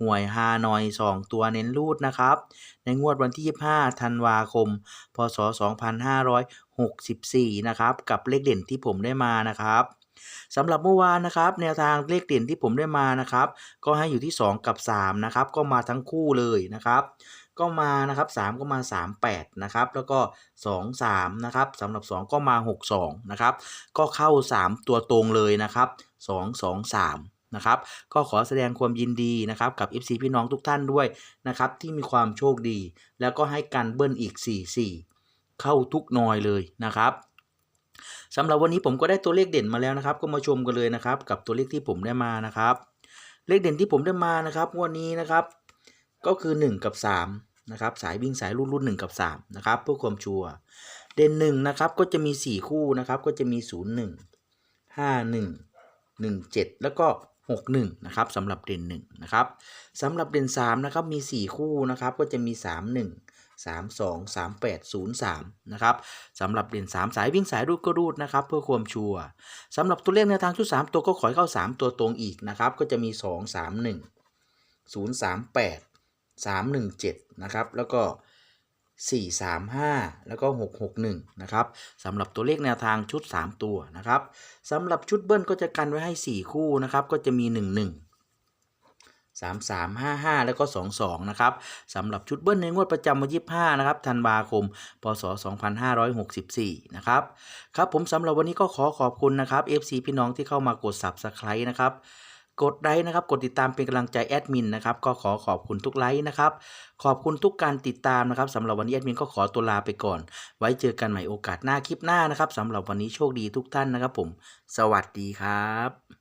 หวยฮานอย 2 ตัวเน้นรูดนะครับ ในงวดวันที่ 25 ธันวาคม พศ 2564 นะครับ กับเลขเด่นที่ผมได้มานะครับสำหรับเมื่อวานนะครับ แนวทางเลขเด่นที่ผมได้มานะครับ ก็ให้อยู่ที่ 2 กับ 3 นะครับ ก็มาทั้งคู่เลยนะครับ ก็มานะครับ 3 ก็มา 38 นะครับ แล้วก็ 2 3 นะครับสำหรับ 2 ก็มา 6 2 นะครับ ก็เข้า 3 ตัวตรงเลยนะครับ 2 2 3 นะครับก็ขอแสดงความยินดีนะครับกับ FC พี่น้องทุกท่านด้วยนะครับที่มีความโชคดี แล้วก็ให้กันเบิ้ลอีก 4 4 เข้าทุกนอยเลยนะครับสำหรับวันนี้ผมก็ได้ตัวเลขเด่นมาแล้วนะครับ ก็มาชมกันเลยนะครับ กับตัวเลขที่ผมได้มานะครับ เลขเด่นที่ผมได้มานะครับวันนี้นะครับ ก็คือ 1 กับ3นะครับสายวิ่งสายรุ่นรุ่น1กับ3นะครับเพื่อความชัวร์เด่น1นะครับก็จะมี 4 คู่นะครับก็จะมี 0 1 5 1 1 7 แล้วก็ 61นะครับสำหรับเด่น1นะครับสำหรับเด่น3นะครับมี 4 คู่นะครับก็จะมี 3 1 3 2 3 8 0 3นะครับสำหรับเด่น3 สายวิ่งสายรูดก็รูดนะครับเพื่อความชัวร์สำหรับตัวเลขในทางชุด 3 ตัวก็ขอให้เข้า 3 ตัวตรงอีกนะครับก็จะมี 2 3 1 0 3 8 3 1 7นะครับแล้วก็ 4 3 5 แล้วก็ 6 6 1 นะครับสำหรับตัวเลขแนวทางชุด 3 ตัวนะครับสำหรับชุดเบิ้ลก็จะกันไว้ให้ 4 คู่นะครับ ก็จะมี 1 1 3 3 5 5 แล้วก็ 2 2 นะครับสำหรับชุดเบิ้ลในงวดประจำวันที่25 นะครับธันวาคม พศ 2564 นะครับ ครับผมสำหรับวันนี้ก็ขอขอบคุณนะครับ FC พี่น้องที่เข้ามากด Subscribe นะครับ กดไลค์นะครับ กดติดตามเป็นกำลังใจแอดมินนะครับ ก็ขอขอบคุณทุกไลค์นะครับ ขอบคุณทุกการติดตามนะครับสำหรับวันนี้แอดมินก็ขอตัวลาไปก่อน ไว้เจอกันใหม่โอกาสหน้าคลิปหน้านะครับสำหรับวันนี้โชคดีทุกท่านนะครับผม สวัสดีครับ